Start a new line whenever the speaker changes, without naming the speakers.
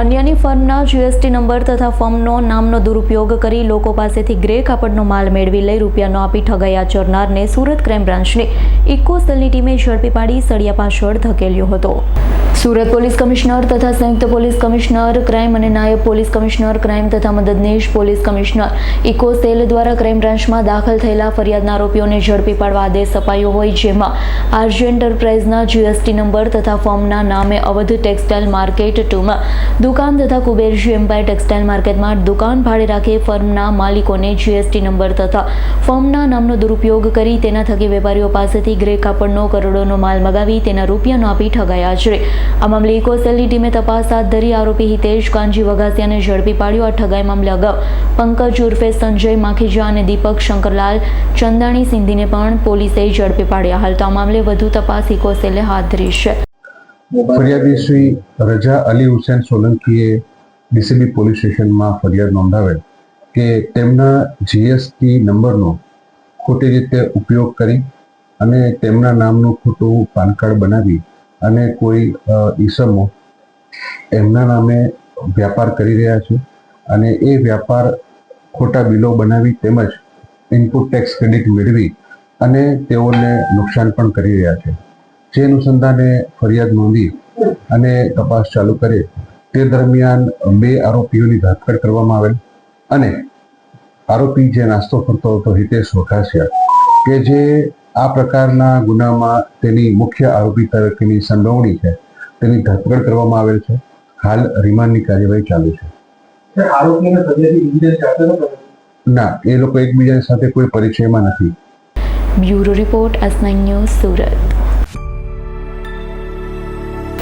અન્યની ફર્મના GST number તથા ફર્મનો નામનો દુરુપયોગ કરી લોકો પાસેથી ગ્રે કાપડનો માલ મેળવી લઈ રૂપિયાનો આપી ઠગાઈ આચરનારને સુરત ક્રાઇમ બ્રાન્ચની. ઇકો સેલની ટીમે ઝડપી પાડી સળિયા પાછળ ધકેલ્યો હતો. સુરત પોલીસ કમિશનર તથા સંયુક્ત પોલીસ કમિશનર, ક્રાઇમ અને નાયબ પોલીસ કમિશનર, ક્રાઇમ તથા મદદનીશ પોલીસ કમિશનર. ઇકો સેલ દ્વારા ક્રાઇમ બ્રાન્ચમાં દાખલ થયેલા ફરિયાદના આરોપીઓને ઝડપી પાડવા આદેશ અપાયો હોય જેમાં આરજી એન્ટરપ્રાઇઝના જીએસટી નંબર તથા ફોર્મના નામે અવધ ટેક્સટાઇલ માર્કેટ ટુમાં દુકાન તથા કુબેરજી એમ્પાયર ટેક્સટાઇલ માર્કેટમાં દુકાન ભાડે રાખી ફર્મના માલિકોને જીએસટી નંબર તથા ફર્મના નામનો દુરુપયોગ કરી તેના થકી વેપારીઓ પાસેથી ગ્રે કાપડનો, કરોડોનો માલ મગાવી તેના રૂપિયાનો આપી ઠગાયા છે. આ મામલે ઇકો સેલની ટીમે તપાસ હાથ ધરી આરોપી હિતેશ કાનજી વઘાસિયાને ઝડપી પાડ્યો. આ ઠગાઈ મામલે અગાઉ પંકજ ઉર્ફે સંજય માખીજા અને દીપક શંકરલાલ ચંદાણી સિંધીને પણ પોલીસે ઝડપી પાડ્યા. હાલ તો આ મામલે વધુ તપાસ ઇકો સેલે હાથ ધરી છે.
ફરિયાદી શ્રી રજા અલી હુસેન સોલંકીએ ડીસીબી પોલીસ સ્ટેશનમાં ફરિયાદ નોંધાવેલ કે તેમના જીએસટી નંબરનો ખોટી રીતે ઉપયોગ કરી અને તેમના નામનું ખોટું પાન કાર્ડ બનાવી અને કોઈ ઈસમો એમના નામે વ્યાપાર કરી રહ્યા છે અને એ વ્યાપાર ખોટા બિલો બનાવી તેમજ ઇનપુટ ટેક્સ ક્રેડિટ મેળવી અને તેઓને નુકસાન પણ કરી રહ્યા છે. જે અનુસંધાને ફરિયાદ નોંધી અને તપાસ ચાલુ કરે તે દરમિયાન બે આરોપીઓની ધરપકડ કરવામાં આવેલ અને આરોપી જે નાસ્તો કરતો હતો હિતેશ વઘાસિયા કે જે આ પ્રકારના ગુનામાં તેની મુખ્ય આરોપી તરીકેની સંડોવણી છે તેની ધરપકડ કરવામાં આવેલ છે. હાલ રિમાન્ડની કાર્યવાહી ચાલુ છે.
ન
એ લોકો એકબીજા સાથે કોઈ પરિચયમાં નથી.
Bureau report Asnai news Surat.